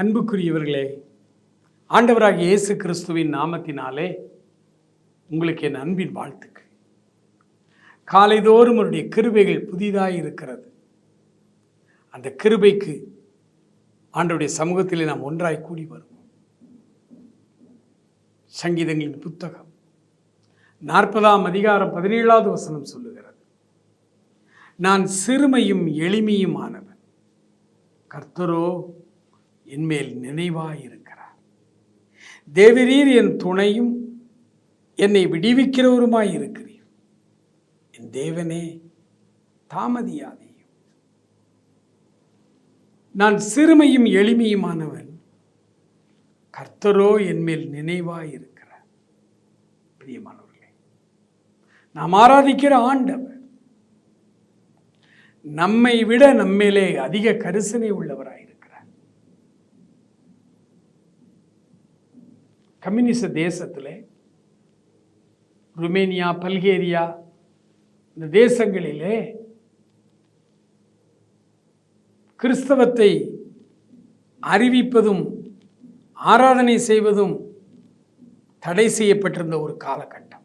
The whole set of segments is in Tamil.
அன்புக்குரியவர்களே ஆண்டவராகிய இயேசு கிறிஸ்துவின் நாமத்தினாலே உங்களுக்கு என் அன்பின் வாழ்த்துக்கு காலைதோறும் அவருடைய கிருபைகள் புதிதாக இருக்கிறது. அந்த கிருபைக்கு ஆண்டவருடைய சமூகத்திலே நாம் ஒன்றாய் கூடி வருவோம். சங்கீதங்களின் புத்தகம் நாற்பதாம் அதிகாரம் பதினேழாவது வசனம் சொல்லுகிறது. நான் சிறுமையும் எளிமையுமானவன். கர்த்தரோ என்மேல் நினைவாயிருக்கிறார். தேவரீர் என் துணையும் என்னை விடுவிக்கிறவருமாய் இருக்கிறீர் என் தேவனே தாமதியாதையும். நான் சிறுமையும் எளிமையுமானவன். கர்த்தரோ என்மேல் நினைவாயிருக்கிறார். பிரியமானவர்களே நாம் ஆராதிக்கிற ஆண்டவர் நம்மை விட நம்மேலே அதிக கரிசனை உள்ளவராயிருக்கிறார். கம்யூனிச தேசத்தில் ருமேனியா பல்கேரியா இந்த தேசங்களிலே கிறிஸ்தவத்தை அறிவிப்பதும் ஆராதனை செய்வதும் தடை செய்யப்பட்டிருந்த ஒரு காலகட்டம்.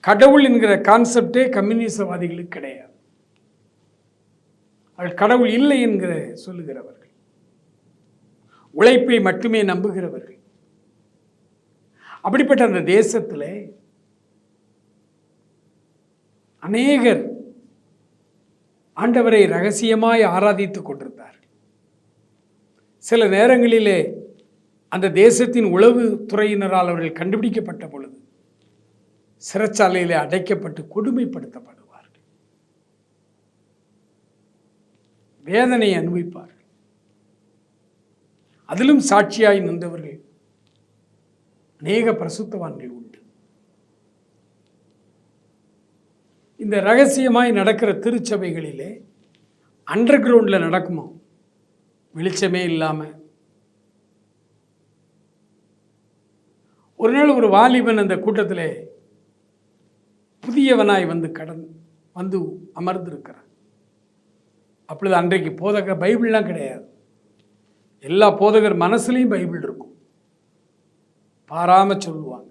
கடவுள் என்கிற கான்செப்டே கம்யூனிசவாதிகளுக்கு கிடையாது. அவள் கடவுள் இல்லை என்கிற சொல்லுகிறவர்கள் உழைப்பை மட்டுமே நம்புகிறவர்கள் அப்படிப்பட்ட அந்த தேசத்தில் அநேகர் ஆண்டவரை ரகசியமாய் ஆராதித்துக் கொண்டிருந்தார் சில நேரங்களிலே அந்த தேசத்தின் உளவு துறையினரால் அவர்கள் கண்டுபிடிக்கப்பட்ட பொழுது சிறைச்சாலையிலே அடைக்கப்பட்டு கொடுமைப்படுத்தப்படுவார்கள். வேதனை அனுபவிப்பார்கள். அதிலும் சாட்சியாய் நின்றவர்கள் அநேக பிரசுத்தவான்கள் உண்டு. இந்த ரகசியமாய் நடக்கிற திருச்சபைகளிலே அண்டர் கிரவுண்டில் நடக்குமா? வெளிச்சமே இல்லாமல் ஒரு நாள் ஒரு வாலிபன் அந்த கூட்டத்தில் புதியவனாய் வந்து கடன் வந்து அமர்ந்திருக்கிறான் அப்பொழுது அன்றைக்கு போதக பைபிள்லாம் கிடையாது. எல்லா போதகர் மனசுலேயும் பைபிள் இருக்கும். பாராம சொல்லுவாங்க.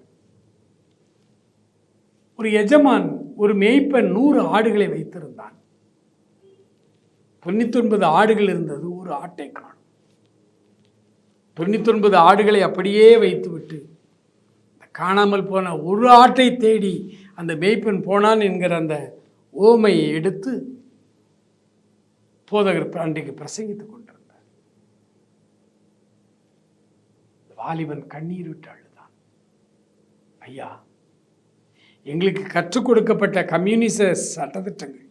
ஒரு எஜமான் ஒரு மேய்ப்பன் நூறு ஆடுகளை வைத்திருந்தான். தொண்ணூத்தொன்பது ஆடுகள் இருந்தது ஒரு ஆட்டை காணும். தொண்ணூத்தொன்பது ஆடுகளை அப்படியே வைத்துவிட்டு காணாமல் போன ஒரு ஆட்டை தேடி அந்த மேய்ப்பன் போனான் என்கிற அந்த ஓமையை எடுத்து போதகர் அன்றைக்கு பிரசங்கித்துக் கொண்டிருந்தார். வாலிபன் கண்ணீர் விட்டாள். ஐயா எங்களுக்கு கற்றுக் கொடுக்கப்பட்ட கம்யூனிச சட்டத்திட்டங்கள்.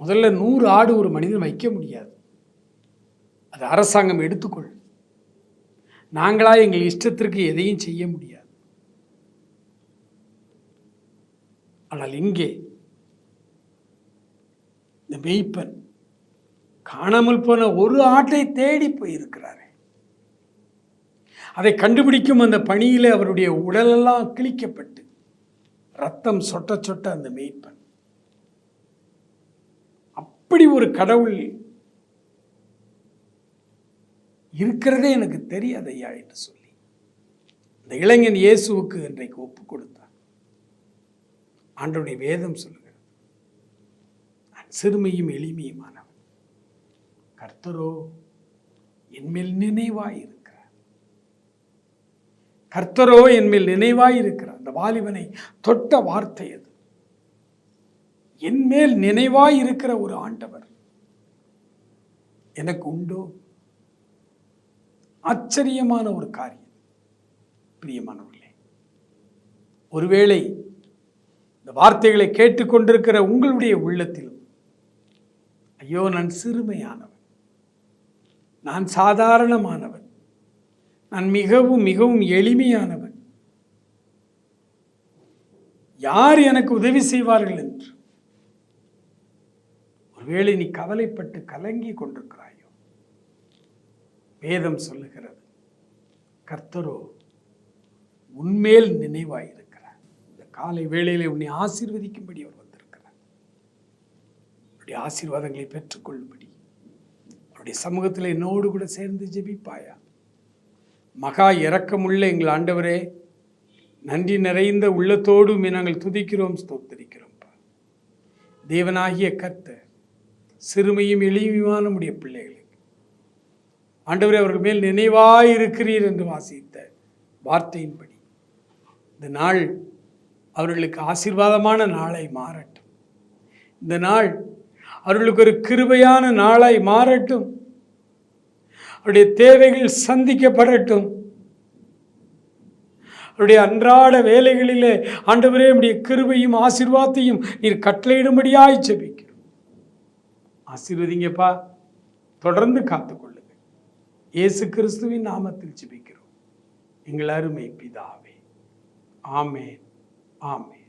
முதல்ல நூறு ஆடு ஒரு மனிதன் வைக்க முடியாது. அது அரசாங்கம் எடுத்துக்கொள். நாங்களா எங்கள் இஷ்டத்திற்கு எதையும் செய்ய முடியாது. ஆனால் இங்கே இந்த மெய்ப்பன் காணாமல் போன ஒரு ஆட்டை தேடி போயிருக்கிறார். அதை கண்டுபிடிக்கும் அந்த பணியில் அவருடைய உடலெல்லாம் கிழிக்கப்பட்டு ரத்தம் சொட்ட சொட்ட அந்த மெய்ப்பன். அப்படி ஒரு கடவுள் இருக்கிறதே எனக்கு தெரியாது ஐயா என்று சொல்லி இந்த இளைஞன் இயேசுவுக்கு இன்றைக்கு ஒப்பு கொடுத்தான் ஆண்டோடைய வேதம் சொல்லுகிறது நான் சிறுமையும் எளிமையுமானவன். கர்த்தரோ என்மேல் நினைவாயிரு. கர்த்தரோ என்மேல் நினைவாயிருக்கிறார். அந்த வாலிபனை தொட்ட வார்த்தை அது. என்மேல் நினைவாய் இருக்கிற ஒரு ஆண்டவர். எனக்கு உண்டோ? ஆச்சரியமான ஒரு காரியம். பிரியமானவர்களே ஒருவேளை இந்த வார்த்தைகளை கேட்டுக்கொண்டிருக்கிற உங்களுடைய உள்ளத்திலும் ஐயோ நான் சிறுமையானவன். நான் சாதாரணமானவன். நான் மிகவும் மிகவும் எளிமையானவன். யார் எனக்கு உதவி செய்வார்கள் என்று? ஒருவேளை நீ கவலைப்பட்டு கலங்கி கொண்டிருக்கிறாயோ? வேதம் சொல்லுகிறது கர்த்தரோ உன்மேல் நினைவாயிருக்கிறார். இந்த காலை வேளையிலே உன்னை ஆசீர்வதிக்கும்படி அவர் வந்திருக்கிறார். அவருடைய ஆசீர்வாதங்களை பெற்றுக்கொள்ளும்படி. அவருடைய சமூகத்தில் என்னோடு கூட சேர்ந்து ஜெபிப்பாயா? மகா இரக்கமுள்ள எங்கள் ஆண்டவரே நன்றி நிறைந்த உள்ளத்தோடும் நாங்கள் துதிக்கிறோம் ஸ்தோத்தரிக்கிறோம் தேவனாகிய கத்த சிறுமையும் எளிமையுமான நம்முடைய பிள்ளைகளுக்கு ஆண்டவரே அவர்கள் மேல் நினைவாய் இருக்கிறீர் என்று வாசித்த வார்த்தையின்படி இந்த நாள் அவர்களுக்கு ஆசீர்வாதமான நாளை மாறட்டும். இந்த நாள் அவர்களுக்கு ஒரு கிருபையான நாளாய் மாறட்டும். அவருடைய தேவைகள் சந்திக்கப்படட்டும். அவருடைய அன்றாட வேலைகளிலே ஆண்டவரே உடைய கிருபையும் ஆசீர்வாதத்தையும் நீர் கட்டளையிடும்படியாய் செபிக்கிறோம் ஆசீர்வதிங்கப்பா. தொடர்ந்து காத்துக்கொள்ளுங்க இயேசு கிறிஸ்துவின் நாமத்தில் செபிக்கிறோம் எங்கள் அருமை பிதாவே. ஆமே ஆமே